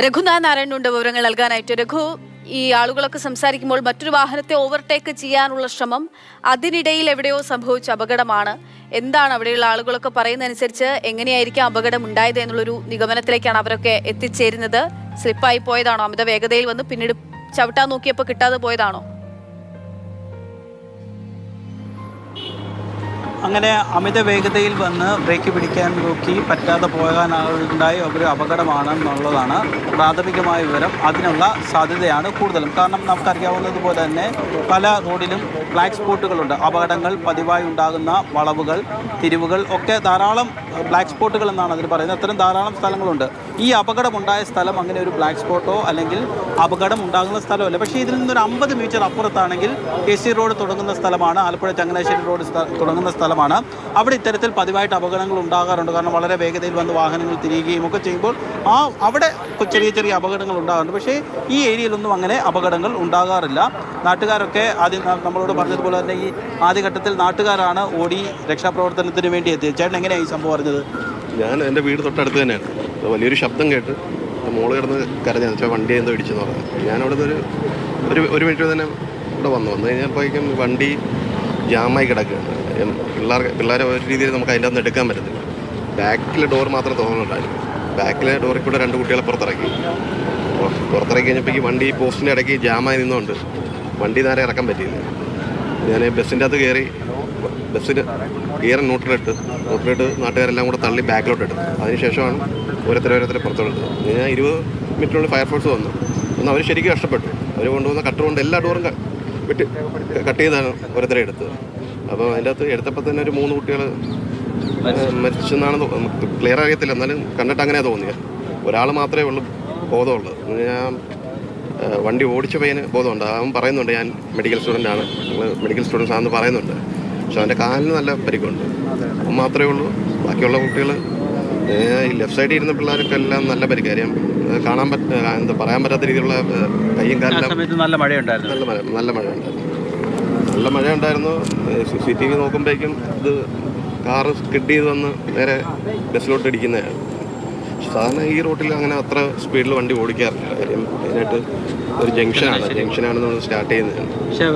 രഘുനാഥ് നാരായണനുണ്ട് വിവരങ്ങൾ നൽകാനായിട്ട്. രഘു ഈ ആളുകളൊക്കെ സംസാരിക്കുമ്പോൾ മറ്റൊരു വാഹനത്തെ ഓവർടേക്ക് ചെയ്യാനുള്ള ശ്രമം അതിനിടയിൽ എവിടെയോ സംഭവിച്ച അപകടമാണ്. എന്താണ് അവിടെയുള്ള ആളുകളൊക്കെ പറയുന്നതനുസരിച്ച് എങ്ങനെയായിരിക്കും അപകടം ഉണ്ടായത് എന്നുള്ളൊരു നിഗമനത്തിലേക്കാണ് അവരൊക്കെ എത്തിച്ചേരുന്നത്. സ്ലിപ്പായി പോയതാണോ? അമിത വേഗതയിൽ വന്ന് പിന്നീട് ചവിട്ടാൻ നോക്കിയപ്പോൾ കിട്ടാതെ പോയതാണോ? അങ്ങനെ അമിത വേഗതയിൽ വന്ന് ബ്രേക്ക് പിടിക്കാൻ നോക്കി പറ്റാതെ പോകാനുണ്ടായ ഒരു അപകടമാണെന്നുള്ളതാണ് പ്രാഥമികമായ വിവരം. അതിനുള്ള സാധ്യതയാണ് കൂടുതലും. കാരണം നമുക്കറിയാവുന്നതുപോലെ തന്നെ പല റോഡിലും ബ്ലാക്ക് സ്പോട്ടുകളുണ്ട് അപകടങ്ങൾ പതിവായി ഉണ്ടാകുന്ന വളവുകൾ തിരിവുകൾ ഒക്കെ ധാരാളം ബ്ലാക്ക് സ്പോട്ടുകൾ എന്നാണ് അതിന് പറയുന്നത്. അത്തരം ധാരാളം സ്ഥലങ്ങളുണ്ട്. ഈ അപകടമുണ്ടായ സ്ഥലം അങ്ങനെ ഒരു ബ്ലാക്ക് സ്പോട്ടോ അല്ലെങ്കിൽ അപകടം ഉണ്ടാകുന്ന സ്ഥലമല്ല. പക്ഷേ ഇതിൽ നിന്നൊരു അമ്പത് മീറ്റർ അപ്പുറത്താണെങ്കിൽ കെ സി റോഡ് തുടങ്ങുന്ന സ്ഥലമാണ്. ആലപ്പുഴ ചങ്ങനാശ്ശേരി റോഡ് തുടങ്ങുന്ന തുടങ്ങുന്ന സ്ഥലമാണ്. അവിടെ ഇത്തരത്തിൽ പതിവായിട്ട് അപകടങ്ങൾ ഉണ്ടാകാറുണ്ട്. കാരണം വളരെ വേഗതയിൽ വന്ന് വാഹനങ്ങൾ തിരിയുകയും ഒക്കെ ചെയ്യുമ്പോൾ ആ അവിടെ ചെറിയ ചെറിയ അപകടങ്ങൾ ഉണ്ടാകാറുണ്ട്. പക്ഷേ ഈ ഏരിയയിലൊന്നും അങ്ങനെ അപകടങ്ങൾ ഉണ്ടാകാറില്ല. നാട്ടുകാരൊക്കെ ആദ്യം നമ്മളോട് പറഞ്ഞതുപോലെ തന്നെ ഈ ആദ്യഘട്ടത്തിൽ നാട്ടുകാരാണ് ഓടി രക്ഷാപ്രവർത്തനത്തിന് വേണ്ടി എത്തിയത്. ചേട്ടൻ എങ്ങനെയാണ് ഈ സംഭവം അറിഞ്ഞത്? ഞാൻ എന്റെ വീട് തൊട്ടടുത്ത് തന്നെയാണ് വലിയൊരു ശബ്ദം കേട്ട് മോൾ കിടന്ന് കരഞ്ഞു. വെച്ചാൽ വണ്ടി എന്തോ ഇടിച്ചെന്ന് പറഞ്ഞു. ഞാൻ അവിടെ നിന്ന് ഒരു ഒരു മിനിറ്റ് തന്നെ ഇവിടെ വന്നു. വന്നു കഴിഞ്ഞപ്പോഴേക്കും വണ്ടി ജാമായി കിടക്കുകയാണ്. ഉം, പിള്ളേർക്ക് പിള്ളേരെ ഒരു രീതിയിൽ നമുക്ക് അതിന്റെ അകത്ത് എടുക്കാൻ പറ്റത്തില്ല. ബാക്കിലെ ഡോർ മാത്രം തുറന്നുണ്ടായിരുന്നു ബാക്കിലെ ഡോറിൽ കൂടെ രണ്ട് കുട്ടികളെ പുറത്തിറക്കി. പുറത്തിറക്കി കഴിഞ്ഞപ്പോൾ ഈ വണ്ടി പോസ്റ്റിന്റെ ഇടയ്ക്ക് ജാമായി നിന്നുകൊണ്ട് വണ്ടി നേരെ ഇറക്കാൻ പറ്റിയില്ല. ഞാൻ ബസ്സിന്റെ അകത്ത് കയറി ബസ്സിന് ഗിയർ ന്യൂട്രലിട്ട് ന്യൂട്രലിട്ട് നാട്ടുകാരെല്ലാം കൂടെ തള്ളി ബാക്കിലോട്ട് ഇട്ടു അതിനുശേഷമാണ് ഓരോരുത്തരെ ഓരോരുത്തരെ പുറത്തോട്ട് ഞാൻ ഇരുപത് മിനിറ്റിനുള്ളിൽ ഫയർഫോഴ്സ് വന്നു. ഒന്ന് അവർ ശരിക്കും കഷ്ടപ്പെട്ടു. അവർ കൊണ്ടുവന്ന കട്ടർ കൊണ്ട് എല്ലാ ഡോറും വെട്ടി കട്ട് ചെയ്താണ് ഓരോരുത്തരെ എടുത്തത്. അപ്പോൾ അതിന്റെ അകത്ത് എടുത്തപ്പോൾ തന്നെ ഒരു മൂന്ന് കുട്ടികൾ മരിച്ചെന്നാണ് ക്ലിയർ അറിയത്തില്ല. എന്നാലും കണ്ടിട്ട് അങ്ങനെ തോന്നിയത് ഒരാൾ മാത്രമേ ഉള്ളൂ ബോധമുള്ളൂ ഞാൻ വണ്ടി ഓടിച്ച പയ്യന് ബോധമുണ്ട്. അവൻ പറയുന്നുണ്ട് ഞാൻ മെഡിക്കൽ സ്റ്റുഡന്റ് ആണ്. മെഡിക്കൽ സ്റ്റുഡൻസ് ആണെന്ന് പറയുന്നുണ്ട്. പക്ഷെ അവന്റെ കാലിന് നല്ല പരിക്കുണ്ട്. അവൻ മാത്രമേ ഉള്ളൂ. ബാക്കിയുള്ള കുട്ടികൾ ഈ ലെഫ്റ്റ് സൈഡിൽ ഇരുന്ന പിള്ളേർക്കെല്ലാം എല്ലാം നല്ല പരിക്ക്. കാണാൻ പറ്റ എന്താ പറയാൻ പറ്റാത്ത രീതിയിലുള്ള കയ്യും കാലിലും സമയത്ത് നല്ല മഴയുണ്ടായിരുന്നു. നല്ല മഴ നല്ല മഴ ഉണ്ടായിരുന്നു നല്ല മഴ ഉണ്ടായിരുന്നു സി സി ടി വി നോക്കുമ്പോഴേക്കും ഇത് കാറ് സ്കിഡ് ചെയ്ത് വന്ന് നേരെ ബസ്സിലോട്ട് ഇടിക്കുന്നതാണ്. സാധാരണ ഈ റോട്ടിൽ അങ്ങനെ അത്ര സ്പീഡിൽ വണ്ടി ഓടിക്കാറില്ല. കാര്യം മെയിനായിട്ട് ഒരു ജംഗ്ഷനാണ്. ജംഗ്ഷനാണ് നമ്മൾ സ്റ്റാർട്ട് ചെയ്യുന്നത് പക്ഷേ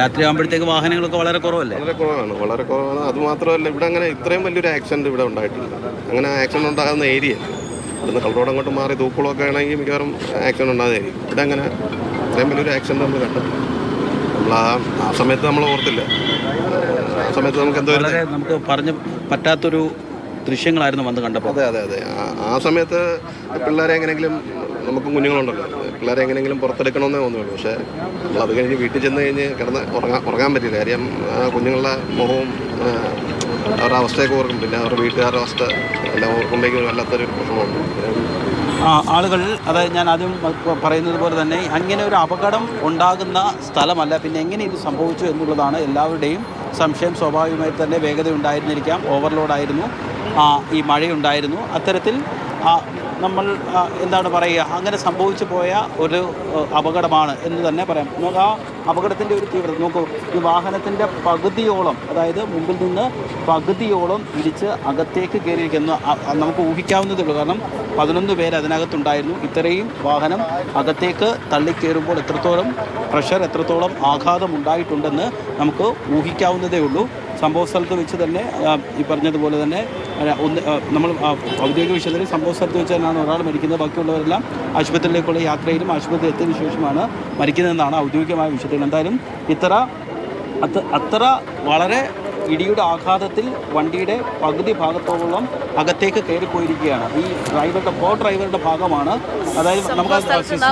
രാത്രി ആകുമ്പോഴത്തേക്ക് വാഹനങ്ങളൊക്കെ വളരെ കുറവല്ലേ? വളരെ കുറവാണ്. വളരെ കുറവാണ്. അത് മാത്രമല്ല ഇവിടെ അങ്ങനെ ഇത്രയും വലിയൊരു ആക്സിഡന്റ് ഇവിടെ ഉണ്ടായിട്ടില്ല. അങ്ങനെ ആക്സിഡന്റ് ഉണ്ടാകുന്ന ഏരിയ. ഇവിടുന്ന് കളറോട് അങ്ങോട്ട് മാറി തൂക്കുളമൊക്കെ ആണെങ്കിൽ മിക്കവാറും ആക്സിഡന്റ് ഉണ്ടാകുന്നതായിരിക്കും ഇവിടെ അങ്ങനെ ഇത്രയും വലിയൊരു ആക്സിഡന്റ് നമ്മൾ കണ്ടിട്ടില്ല. നമ്മൾ ആ ആ സമയത്ത് നമ്മൾ ഓർത്തില്ല. ആ സമയത്ത് നമുക്ക് എന്തോ ഒരു വളരെ നമുക്ക് പറഞ്ഞ് പറ്റാത്തൊരു ദൃശ്യങ്ങളായിരുന്നു വന്ന് കണ്ടപ്പോൾ. അതെ അതെ അതെ. ആ- ആ സമയത്ത് പിള്ളേരെ എങ്ങനെയെങ്കിലും നമുക്ക് കുഞ്ഞുങ്ങളുണ്ടല്ലോ. പിള്ളേരെ എങ്ങനെയെങ്കിലും പുറത്തെടുക്കണമെന്നേ തോന്നുള്ളൂ പക്ഷേ നമ്മൾ അത് കഴിഞ്ഞ് വീട്ടിൽ ചെന്ന് കഴിഞ്ഞ് കിടന്ന് ഉറങ്ങാൻ ഉറങ്ങാൻ പറ്റില്ല. കാര്യം ആ കുഞ്ഞുങ്ങളുടെ മുഖവും ആ, അവരുടെ അവസ്ഥയൊക്കെ ഓർക്കും. പിന്നെ അവരുടെ വീട്ടുകാരുടെ അവസ്ഥ എല്ലാം ഓർക്കുമ്പോഴേക്കും വല്ലാത്തൊരു ആ ആളുകൾ അതായത് ഞാൻ ആദ്യം പറയുന്നത് പോലെ തന്നെ അങ്ങനെ ഒരു അപകടം ഉണ്ടാകുന്ന സ്ഥലമല്ല. പിന്നെ എങ്ങനെ ഇത് സംഭവിച്ചു എന്നുള്ളതാണ് എല്ലാവരുടെയും സംശയം. സ്വാഭാവികമായി തന്നെ വേഗത ഉണ്ടായിരുന്നിരിക്കാം ഓവർലോഡായിരുന്നു ഈ മഴയുണ്ടായിരുന്നു. അത്തരത്തിൽ നമ്മൾ എന്താണ് പറയുക അങ്ങനെ സംഭവിച്ചു പോയ ഒരു അപകടമാണ് എന്ന് തന്നെ പറയാം. നമുക്ക് ആ അപകടത്തിന്റെ ഒരു തീവ്രത നോക്കൂ. ഈ വാഹനത്തിന്റെ പകുതിയോളം അതായത് മുമ്പിൽ നിന്ന് പകുതിയോളം ഇടിച്ച് അകത്തേക്ക് കയറിയിരിക്കുന്നു. നമുക്ക് ഊഹിക്കാവുന്നതേ ഉള്ളൂ. കാരണം പതിനൊന്ന് പേര് അതിനകത്തുണ്ടായിരുന്നു. ഇത്രയും വാഹനം അകത്തേക്ക് തള്ളിക്കയറുമ്പോൾ എത്രത്തോളം പ്രഷർ എത്രത്തോളം ആഘാതം ഉണ്ടായിട്ടുണ്ടെന്ന് നമുക്ക് ഊഹിക്കാവുന്നതേ ഉള്ളൂ. സംഭവ സ്ഥലത്ത് വെച്ച് തന്നെ ഈ പറഞ്ഞതുപോലെ തന്നെ ഒന്ന് നമ്മൾ ഔദ്യോഗിക വിഷയത്തിൽ സംഭവ സ്ഥലത്ത് വെച്ച് തന്നെയാണ് ഒരാൾ മരിക്കുന്നത്. ബാക്കിയുള്ളവരെല്ലാം ആശുപത്രിയിലേക്കുള്ള യാത്രയിലും ആശുപത്രി എത്തിയതിനു ശേഷമാണ് മരിക്കുന്നതെന്നാണ് ഔദ്യോഗികമായ വിഷയത്തിൽ എന്തായാലും ഇത്ര അത്ര വളരെ ഇടിയുടെ ആഘാതത്തിൽ വണ്ടിയുടെ പകുതി ഭാഗത്തോളം അകത്തേക്ക് കയറിപ്പോയിരിക്കുകയാണ്. ഈ ഡ്രൈവറുടെ കോ ഡ്രൈവറുടെ ഭാഗമാണ്. അതായത് നമുക്ക്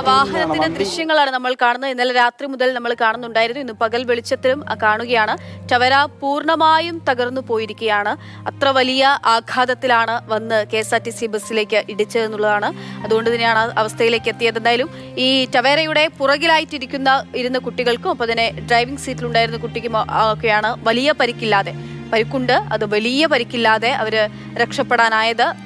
വാഹനത്തിന്റെ ദൃശ്യങ്ങളാണ് നമ്മൾ കാണുന്നത്. ഇന്നലെ രാത്രി മുതൽ നമ്മൾ കാണുന്നുണ്ടായിരുന്നു. ഇന്ന് പകൽ വെളിച്ചത്തിലും കാണുകയാണ്. ടവര പൂർണമായും തകർന്നു പോയിരിക്കുകയാണ്. അത്ര വലിയ ആഘാതത്തിലാണ് വന്ന് K S R T C ബസ്സിലേക്ക് ഇടിച്ചതെന്നുള്ളതാണ് അതുകൊണ്ട് തന്നെയാണ് അവസ്ഥയിലേക്ക് എത്തിയത്. എന്തായാലും ഈ ടവേരയുടെ പുറകിലായിട്ടിരിക്കുന്ന ഇരുന്ന കുട്ടികൾക്കും ഒപ്പം തന്നെ ഡ്രൈവിംഗ് സീറ്റിലുണ്ടായിരുന്ന കുട്ടിക്കും ഒക്കെയാണ് വലിയ പരിക്കില്ലാതെ പരിക്കുണ്ട്. അത് വലിയ പരിക്കില്ലാതെ അവർ രക്ഷപ്പെടാനായത്